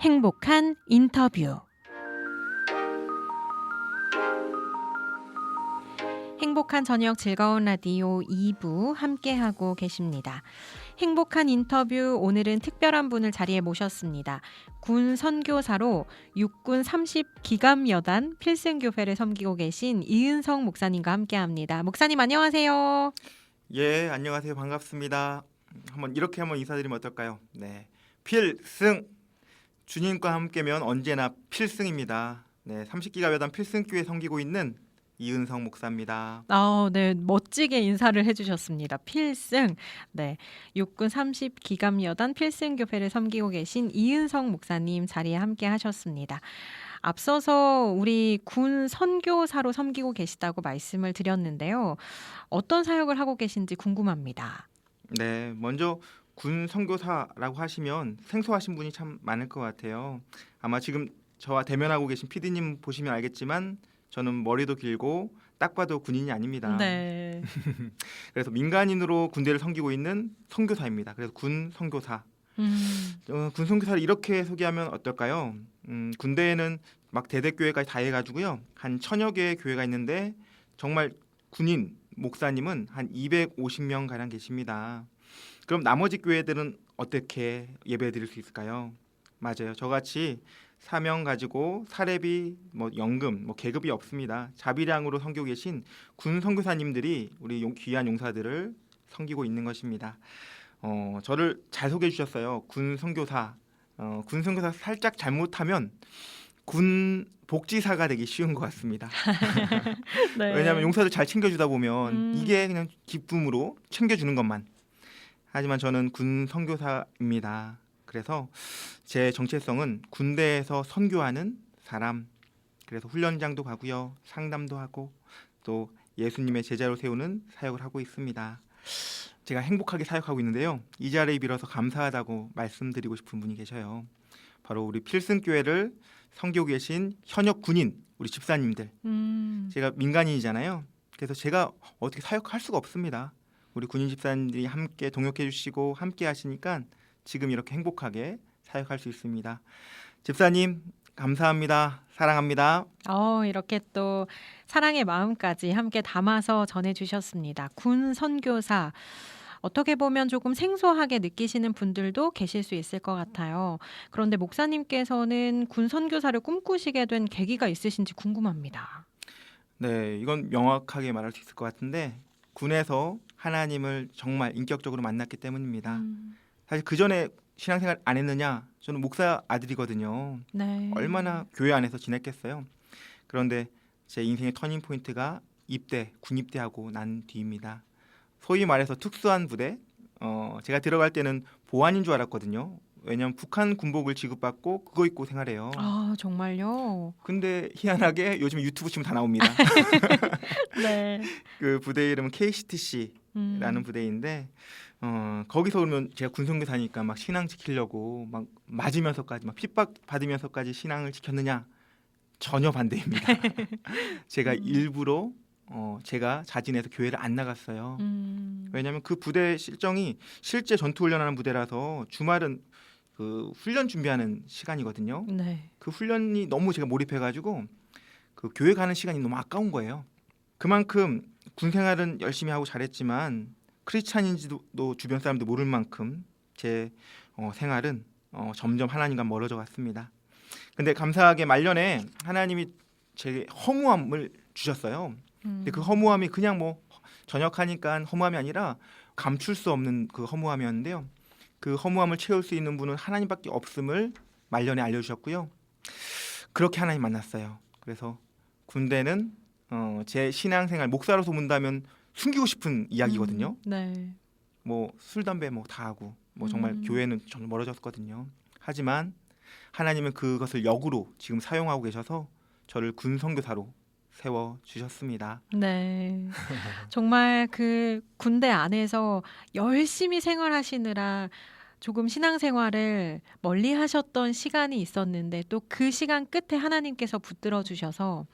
행복한 인터뷰. 행복한 저녁 즐거운 라디오 2부 함께하고 계십니다. 행복한 인터뷰 오늘은 특별한 분을 자리에 모셨습니다. 군 선교사로 육군 30기감 여단 필승 교회를 섬기고 계신 이은성 목사님과 함께합니다. 목사님 안녕하세요. 예, 안녕하세요. 반갑습니다. 한번 이렇게 한번 인사드리면 어떨까요? 네. 필승 주님과 함께면 언제나 필승입니다. 네, 30기가 여단 필승교회 섬기고 있는 이은성 목사입니다. 아, 네, 멋지게 인사를 해 주셨습니다. 필승, 네, 육군 30 기감 여단 필승 교회를 섬기고 계신 이은성 목사님 자리에 함께 하셨습니다. 앞서서 우리 군 선교사로 섬기고 계시다고 말씀을 드렸는데요. 어떤 사역을 하고 계신지 궁금합니다. 네, 먼저 군 선교사라고 하시면 생소하신 분이 참 많을 것 같아요. 아마 지금 저와 대면하고 계신 PD님 보시면 알겠지만 저는 머리도 길고 딱 봐도 군인이 아닙니다. 네. 그래서 민간인으로 군대를 섬기고 있는 선교사입니다. 그래서 군 선교사. 음, 어, 군 선교사를 이렇게 소개하면 어떨까요? 음, 군대에는 막 대대교회까지 다 해가지고요 한 천여 개의 교회가 있는데 정말 군인 목사님은 한 250명 가량 계십니다. 그럼 나머지 교회들은 어떻게 예배 드릴 수 있을까요? 맞아요. 저같이 사명 가지고 사례비, 뭐 연금, 뭐 계급이 없습니다. 자비량으로 섬기고 계신 군 선교사님들이 우리 용- 귀한 용사들을 섬기고 있는 것입니다. 어, 저를 잘 소개해 주셨어요. 군 선교사. 어, 군 선교사 살짝 잘못하면 군 복지사가 되기 쉬운 것 같습니다. 네. 왜냐하면 용사들 잘 챙겨주다 보면 음. 이게 그냥 기쁨으로 챙겨주는 것만. 하지만 저는 군 선교사입니다. 그래서 제 정체성은 군대에서 선교하는 사람. 그래서 훈련장도 가고요, 상담도 하고 또 예수님의 제자로 세우는 사역을 하고 있습니다. 제가 행복하게 사역하고 있는데요. 이 자리에 빌어서 감사하다고 말씀드리고 싶은 분이 계셔요. 바로 우리 필승 교회를 섬기고 계신 현역 군인 우리 집사님들. 음, 제가 민간인이잖아요. 그래서 제가 어떻게 사역할 수가 없습니다. 우리 군인 집사님들이 함께 동역해 주시고 함께 하시니까 지금 이렇게 행복하게 사역할 수 있습니다. 집사님 감사합니다. 사랑합니다. 어, 이렇게 또 사랑의 마음까지 함께 담아서 전해 주셨습니다. 군 선교사. 어떻게 보면 조금 생소하게 느끼시는 분들도 계실 수 있을 것 같아요. 그런데 목사님께서는 군 선교사를 꿈꾸시게 된 계기가 있으신지 궁금합니다. 네, 이건 명확하게 말할 수 있을 것 같은데 군에서 하나님을 정말 인격적으로 만났기 때문입니다. 음, 사실 그 전에 신앙생활 안 했느냐? 저는 목사 아들이거든요. 네. 얼마나 교회 안에서 지냈겠어요. 그런데 제 인생의 터닝 포인트가 입대, 군입대하고 난 뒤입니다. 소위 말해서 특수한 부대. 어, 제가 들어갈 때는 보안인 줄 알았거든요. 왜냐하면 북한 군복을 지급받고 그거 입고 생활해요. 아, 정말요? 근데 희한하게 요즘 유튜브 치면 다 나옵니다. 네. 그 부대 이름은 KCTC라는 음, 부대인데 어, 거기서 그러면 제가 군성교사니까 막 신앙 지키려고 막 맞으면서까지 막 핍박 받으면서까지 신앙을 지켰느냐 전혀 반대입니다. 제가 음. 일부러 어, 제가 자진해서 교회를 안 나갔어요. 음, 왜냐하면 그 부대 실정이 실제 전투 훈련하는 부대라서 주말은 그 훈련 준비하는 시간이거든요. 네. 그 훈련이 너무 제가 몰입해가지고 그 교회 가는 시간이 너무 아까운 거예요. 그만큼 군 생활은 열심히 하고 잘했지만 크리스찬인지도 또 주변 사람도 모를 만큼 제 어, 생활은 어, 점점 하나님과 멀어져 갔습니다. 근데 감사하게 말년에 하나님이 제 허무함을 주셨어요. 근데 그 음, 허무함이 그냥 뭐 전역하니까 허무함이 아니라 감출 수 없는 그 허무함이었는데요. 그 허무함을 채울 수 있는 분은 하나님밖에 없음을 말년에 알려주셨고요. 그렇게 하나님 만났어요. 그래서 군대는 어, 제 신앙생활 목사로서 본다면 숨기고 싶은 이야기거든요. 음, 네. 뭐술 담배 뭐 다 하고 뭐 정말 음. 교회는 정말 멀어졌거든요. 하지만 하나님은 그것을 역으로 지금 사용하고 계셔서 저를 군 선교사로 세워 주셨습니다. 네. 정말 그 군대 안에서 열심히 생활하시느라 조금 신앙생활을 멀리 하셨던 시간이 있었는데 또 그 시간 끝에 하나님께서 붙들어 주셔서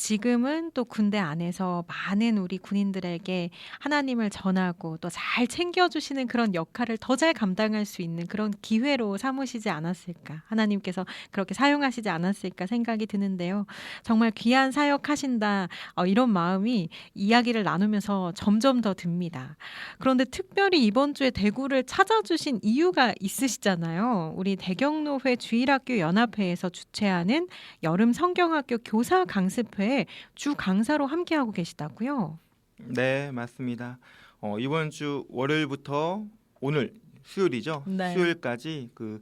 지금은 또 군대 안에서 많은 우리 군인들에게 하나님을 전하고 또 잘 챙겨주시는 그런 역할을 더 잘 감당할 수 있는 그런 기회로 삼으시지 않았을까. 하나님께서 그렇게 사용하시지 않았을까 생각이 드는데요. 정말 귀한 사역하신다. 어, 이런 마음이 이야기를 나누면서 점점 더 듭니다. 그런데 특별히 이번 주에 대구를 찾아주신 이유가 있으시잖아요. 우리 대경로회 주일학교 연합회에서 주최하는 여름 성경학교 교사 강습회 에 주 강사로 함께하고 계시다고요. 네, 맞습니다. 어, 이번 주 월요일부터 오늘 수요일이죠. 네. 수요일까지 그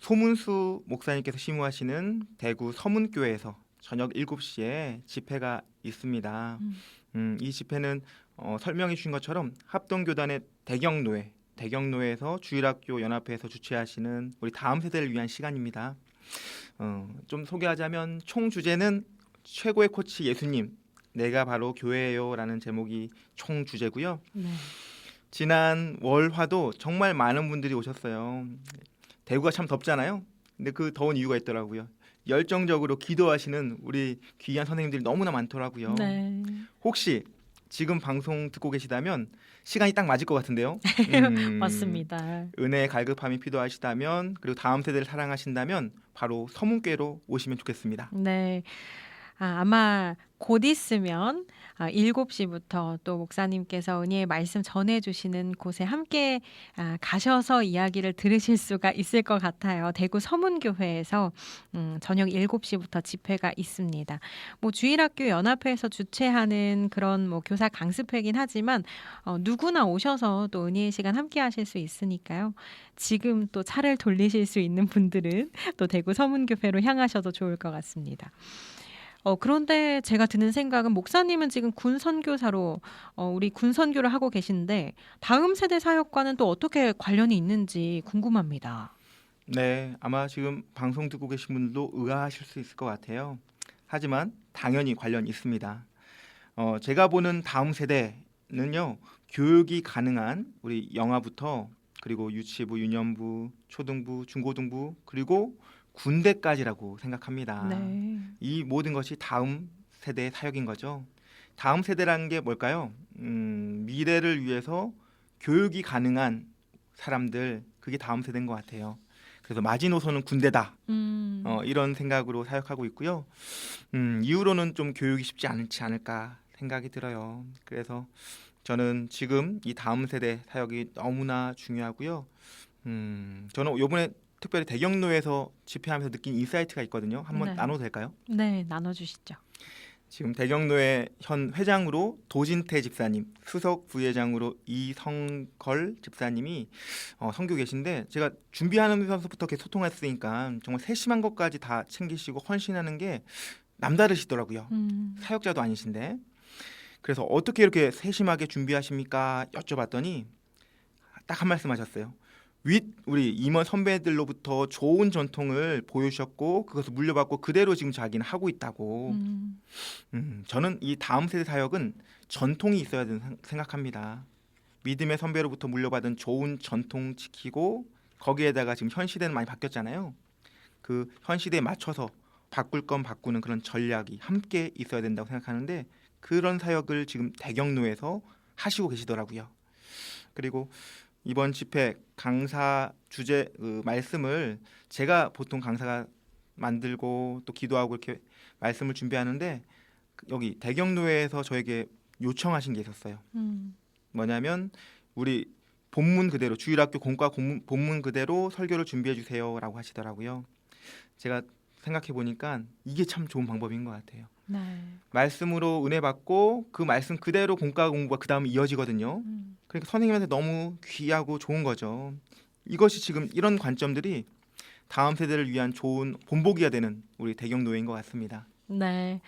소문수 목사님께서 심우하시는 대구 서문교회에서 저녁 7시에 집회가 있습니다. 음. 음, 이 집회는 어, 설명해 주신 것처럼 합동교단의 대경노회, 대경노회에서 주일학교 연합회에서 주최하시는 우리 다음 세대를 위한 시간입니다. 어, 좀 소개하자면 총 주제는 최고의 코치 예수님, 내가 바로 교회예요라는 제목이 총 주제고요. 네. 지난 월화도 정말 많은 분들이 오셨어요. 대구가 참 덥잖아요. 근데 그 더운 이유가 있더라고요. 열정적으로 기도하시는 우리 귀한 선생님들이 너무나 많더라고요. 네. 혹시 지금 방송 듣고 계시다면 시간이 딱 맞을 것 같은데요. 음, 맞습니다. 은혜의 갈급함이 필요하시다면 그리고 다음 세대를 사랑하신다면 바로 서문교로 오시면 좋겠습니다. 네. 아, 아마 곧 있으면 아, 7시부터 또 목사님께서 은혜의 말씀 전해주시는 곳에 함께 아, 가셔서 이야기를 들으실 수가 있을 것 같아요. 대구 서문교회에서 음, 저녁 7시부터 집회가 있습니다. 뭐 주일학교 연합회에서 주최하는 그런 뭐 교사 강습회긴 하지만 어, 누구나 오셔서 또 은혜의 시간 함께 하실 수 있으니까요. 지금 또 차를 돌리실 수 있는 분들은 또 대구 서문교회로 향하셔도 좋을 것 같습니다. 어, 그런데 제가 드는 생각은 목사님은 지금 군 선교사로 어, 우리 군 선교를 하고 계신데 다음 세대 사역과는 또 어떻게 관련이 있는지 궁금합니다. 네, 아마 지금 방송 듣고 계신 분들도 의아하실 수 있을 것 같아요. 하지만 당연히 관련이 있습니다. 어, 제가 보는 다음 세대는요, 교육이 가능한 우리 영아부터 그리고 유치부, 유년부, 초등부, 중고등부 그리고 군대까지라고 생각합니다. 네. 이 모든 것이 다음 세대의 사역인 거죠. 다음 세대라는 게 뭘까요? 음, 미래를 위해서 교육이 가능한 사람들 그게 다음 세대인 것 같아요. 그래서 마지노선은 군대다 음. 어, 이런 생각으로 사역하고 있고요. 음, 이후로는 좀 교육이 쉽지 않지 않을까 생각이 들어요. 그래서 저는 지금 이 다음 세대 사역이 너무나 중요하고요. 음, 저는 이번에 특별히 대경로에서 집회하면서 느낀 인사이트가 있거든요. 한번 네. 나눠도 될까요? 네, 나눠주시죠. 지금 대경로의 현 회장으로 도진태 집사님, 수석 부회장으로 이성걸 집사님이 어, 선교 계신데 제가 준비하면서부터 계속 소통했으니까 정말 세심한 것까지 다 챙기시고 헌신하는 게 남다르시더라고요. 음. 사역자도 아니신데 그래서 어떻게 이렇게 세심하게 준비하십니까 여쭤봤더니 딱 한 말씀 하셨어요. 윗 우리 임원 선배들로부터 좋은 전통을 보여주셨고 그것을 물려받고 그대로 지금 자기는 하고 있다고. 음. 음, 저는 이 다음 세대 사역은 전통이 있어야 된다 생- 생각합니다. 믿음의 선배로부터 물려받은 좋은 전통 지키고 거기에다가 지금 현 시대는 많이 바뀌었잖아요. 그 현 시대에 맞춰서 바꿀 건 바꾸는 그런 전략이 함께 있어야 된다고 생각하는데 그런 사역을 지금 대경로에서 하시고 계시더라고요. 그리고 이번 집회 강사 주제 그 말씀을 제가 보통 강사가 만들고 또 기도하고 이렇게 말씀을 준비하는데 여기 대경로회에서 저에게 요청하신 게 있었어요. 음. 뭐냐면 우리 본문 그대로 주일학교 공과 본문, 본문 그대로 설교를 준비해 주세요라고 하시더라고요. 제가 생각해 보니까 이게 참 좋은 방법인 것 같아요. 네. 말씀으로 은혜 받고 그 말씀 그대로 공과 공부가 그 다음 이어지거든요. 음. 그러니까 선생님한테 너무 귀하고 좋은 거죠. 이것이 지금 이런 관점들이 다음 세대를 위한 좋은 본보기가 되는 우리 대경노회인 것 같습니다. 네.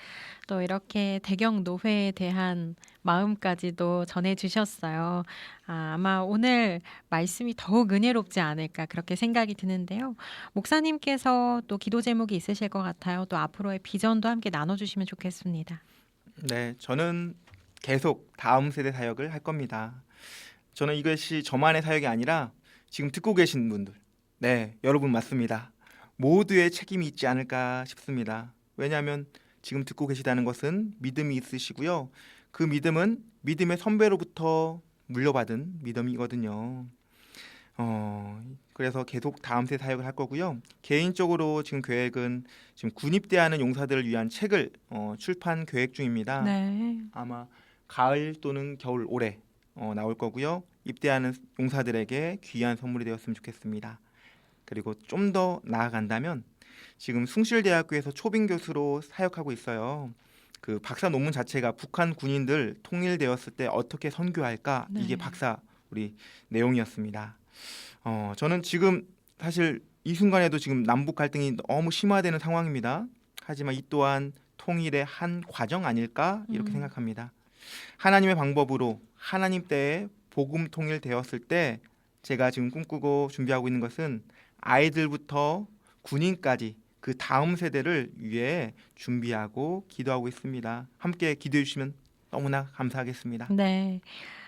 또 이렇게 대경 노회에 대한 마음까지도 전해주셨어요. 아, 아마 오늘 말씀이 더욱 은혜롭지 않을까 그렇게 생각이 드는데요. 목사님께서 또 기도 제목이 있으실 것 같아요. 또 앞으로의 비전도 함께 나눠주시면 좋겠습니다. 네, 저는 계속 다음 세대 사역을 할 겁니다. 저는 이것이 저만의 사역이 아니라 지금 듣고 계신 분들, 네, 여러분 맞습니다. 모두의 책임이 있지 않을까 싶습니다. 왜냐하면 지금 듣고 계시다는 것은 믿음이 있으시고요. 그 믿음은 믿음의 선배로부터 물려받은 믿음이거든요. 어, 그래서 계속 다음 세 사역을 할 거고요. 개인적으로 지금 계획은 지금 군입대하는 용사들을 위한 책을 어, 출판 계획 중입니다. 네. 아마 가을 또는 겨울 올해 어, 나올 거고요. 입대하는 용사들에게 귀한 선물이 되었으면 좋겠습니다. 그리고 좀 더 나아간다면 지금 숭실대학교에서 초빙 교수로 사역하고 있어요. 그 박사 논문 자체가 북한 군인들 통일되었을 때 어떻게 선교할까 네. 이게 박사 우리 내용이었습니다. 어, 저는 지금 사실 이 순간에도 지금 남북 갈등이 너무 심화되는 상황입니다. 하지만 이 또한 통일의 한 과정 아닐까 이렇게 음. 생각합니다. 하나님의 방법으로 하나님 때에 복음 통일되었을 때 제가 지금 꿈꾸고 준비하고 있는 것은 아이들부터 군인까지 그 다음 세대를 위해 준비하고 기도하고 있습니다. 함께 기도해 주시면 너무나 감사하겠습니다. 네.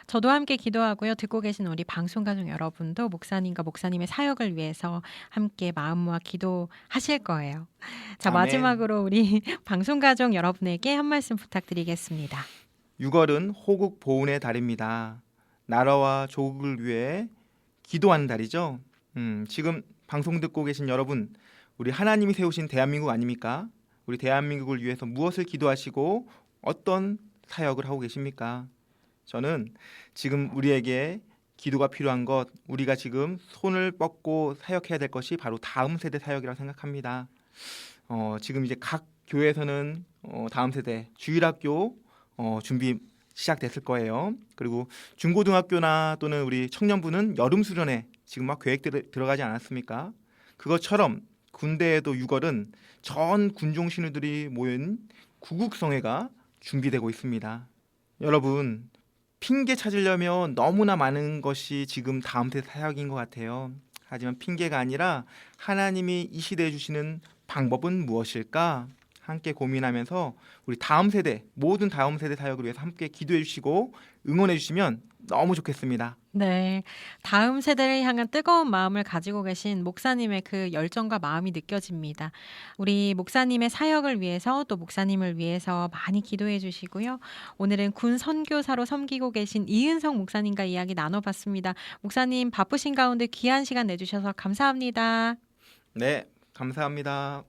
저도 함께 기도하고요. 듣고 계신 우리 방송 가족 여러분도 목사님과 목사님의 사역을 위해서 함께 마음 모아 기도하실 거예요. 자, 아멘. 마지막으로 우리 방송 가족 여러분에게 한 말씀 부탁드리겠습니다. 6월은 호국 보훈의 달입니다. 나라와 조국을 위해 기도하는 달이죠. 음, 지금 방송 듣고 계신 여러분, 우리 하나님이 세우신 대한민국 아닙니까? 우리 대한민국을 위해서 무엇을 기도하시고 어떤 사역을 하고 계십니까? 저는 지금 우리에게 기도가 필요한 것, 우리가 지금 손을 뻗고 사역해야 될 것이 바로 다음 세대 사역이라고 생각합니다. 어, 지금 이제 각 교회에서는 어, 다음 세대 주일학교 어, 준비 시작됐을 거예요. 그리고 중고등학교나 또는 우리 청년부는 여름 수련회 지금 막 계획 들, 들어가지 않았습니까? 그것처럼 군대에도 6월은 전 군종 신우들이 모인 구국성회가 준비되고 있습니다. 여러분 핑계 찾으려면 너무나 많은 것이 지금 다음 세 사역인 것 같아요. 하지만 핑계가 아니라 하나님이 이 시대에 주시는 방법은 무엇일까? 함께 고민하면서 우리 다음 세대 모든 다음 세대 사역을 위해서 함께 기도해 주시고 응원해 주시면 너무 좋겠습니다. 네. 다음 세대를 향한 뜨거운 마음을 가지고 계신 목사님의 그 열정과 마음이 느껴집니다. 우리 목사님의 사역을 위해서 또 목사님을 위해서 많이 기도해 주시고요. 오늘은 군 선교사로 섬기고 계신 이은성 목사님과 이야기 나눠봤습니다. 목사님 바쁘신 가운데 귀한 시간 내주셔서 감사합니다. 네, 감사합니다.